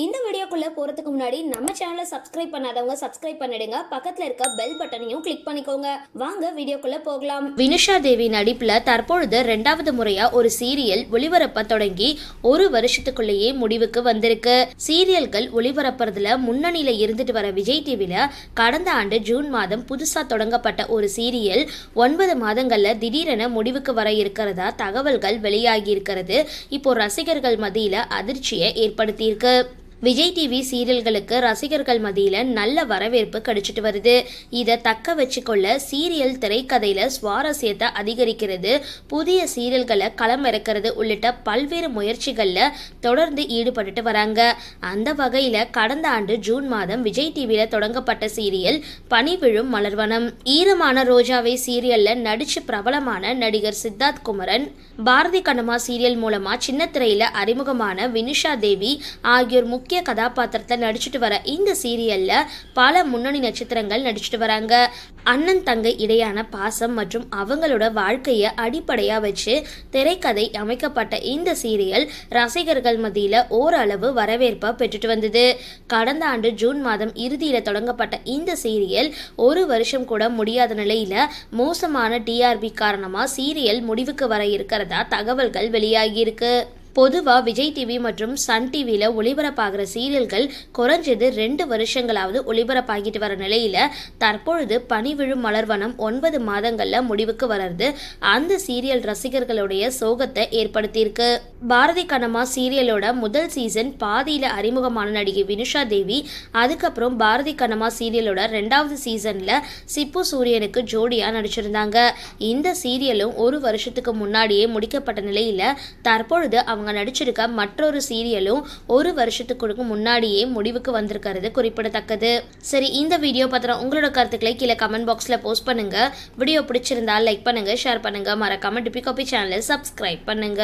இந்த வீடியோக்குள்ள போறதுக்கு முன்னாடி நம்ம சேனலை சப்ஸ்கிரைப் பண்ணாதவங்க சப்ஸ்கிரைப் பண்ணிடுங்க. பக்கத்துல இருக்க பெல் பட்டனையும் கிளிக் பண்ணிக்கோங்க. வாங்க வீடியோக்குள்ள போகலாம். வினுஷா தேவி நடிப்புல தற்பொழுது ரெண்டாவது முறையா ஒரு சீரியல் ஒளிபரப்ப தொடங்கி ஒரு வருஷத்துக்குள்ளேயே முடிவுக்கு வந்திருக்கு. சீரியல்கள் ஒளிபரப்புறதுல முன்னணியில இருந்துட்டு வர விஜய் டிவில கடந்த ஆண்டு ஜூன் மாதம் புதுசா தொடங்கப்பட்ட ஒரு சீரியல் ஒன்பது மாதங்கள்ல திடீரென முடிவுக்கு வர இருக்கிறதா தகவல்கள் வெளியாகி இருக்கிறது. இப்போ ரசிகர்கள் மத்தியில அதிர்ச்சியை ஏற்படுத்தியிருக்கு. விஜய் டிவி சீரியல்களுக்கு ரசிகர்கள் மத்தியில் நல்ல வரவேற்பு கிடைச்சிட்டு வருது. இதை தக்க வச்சுக்கொள்ள சீரியல் திரைக்கதையில் சுவாரஸ்யத்தை அதிகரிக்கிறது. புதிய சீரியல்களை களமிறக்கிறது உள்ளிட்ட பல்வேறு முயற்சிகளில் தொடர்ந்து ஈடுபட்டுட்டு வராங்க. அந்த வகையில் கடந்த ஆண்டு ஜூன் மாதம் விஜய் டிவியில் தொடங்கப்பட்ட சீரியல் பனிவிழும் மலர்வனம். ஈரமான ரோஜாவை சீரியலில் நடிச்சு பிரபலமான நடிகர் சித்தார்த் குமரன் பாரதி கண்ணம்மா சீரியல் மூலமா சின்ன திரையில அறிமுகமான வினுஷா தேவி ஆகியோர் முக்கிய முக்கிய கதாபாத்திரத்தில் நடிச்சுட்டு வர இந்த சீரியல்ல பல முன்னணி நட்சத்திரங்கள் நடிச்சுட்டு வராங்க. அண்ணன் தங்கை இடையான பாசம் மற்றும் அவங்களோட வாழ்க்கையை அடிப்படையாக வச்சு திரைக்கதை அமைக்கப்பட்ட இந்த சீரியல் ரசிகர்கள் மத்தியில் ஓரளவு வரவேற்பை பெற்றுட்டு வந்தது. கடந்த ஆண்டு ஜூன் மாதம் இறுதியில் தொடங்கப்பட்ட இந்த சீரியல் ஒரு வருஷம் கூட முடியாத நிலையில் மோசமான டிஆர்பி காரணமாக சீரியல் முடிவுக்கு வர இருக்கிறதா தகவல்கள் வெளியாகியிருக்கு பொதுவாக விஜய் டிவி மற்றும் சன் டிவியில் ஒளிபரப்பாகிற சீரியல்கள் குறைஞ்சது ரெண்டு வருஷங்களாவது ஒளிபரப்பாகிட்டு வர நிலையில் தற்பொழுது பனி விழும் மலர்வனம் ஒன்பது மாதங்களில் முடிவுக்கு வர்றது அந்த சீரியல் ரசிகர்களுடைய சோகத்தை ஏற்படுத்தியிருக்கு. பாரதி கண்ணம்மா சீரியலோட முதல் சீசன் பாதியில் அறிமுகமான நடிகை வினுஷா தேவி அதுக்கப்புறம் பாரதி கண்ணம்மா சீரியலோட ரெண்டாவது சீசனில் சிப்பு சூரியனுக்கு ஜோடியாக நடிச்சிருந்தாங்க. இந்த சீரியலும் ஒரு வருஷத்துக்கு முன்னாடியே முடிக்கப்பட்ட நிலையில் தற்பொழுது அவங்க நடிச்சிருக்க மற்றொரு சீரியலும் ஒரு வருஷத்துக்கு முன்னாடியே முடிவுக்கு வந்திருக்கிறது குறிப்பிடத்தக்கது. சரி இந்த வீடியோ பத்திரம் உங்களோட கருத்துக்களை கீழே கமெண்ட் பாக்ஸில் போஸ்ட் பண்ணுங்க. வீடியோ பிடிச்சிருந்தா லைக் பண்ணுங்க ஷேர் பண்ணுங்க. மறக்காம டிபி காபி சேனலை சப்ஸ்கிரைப் பண்ணுங்க.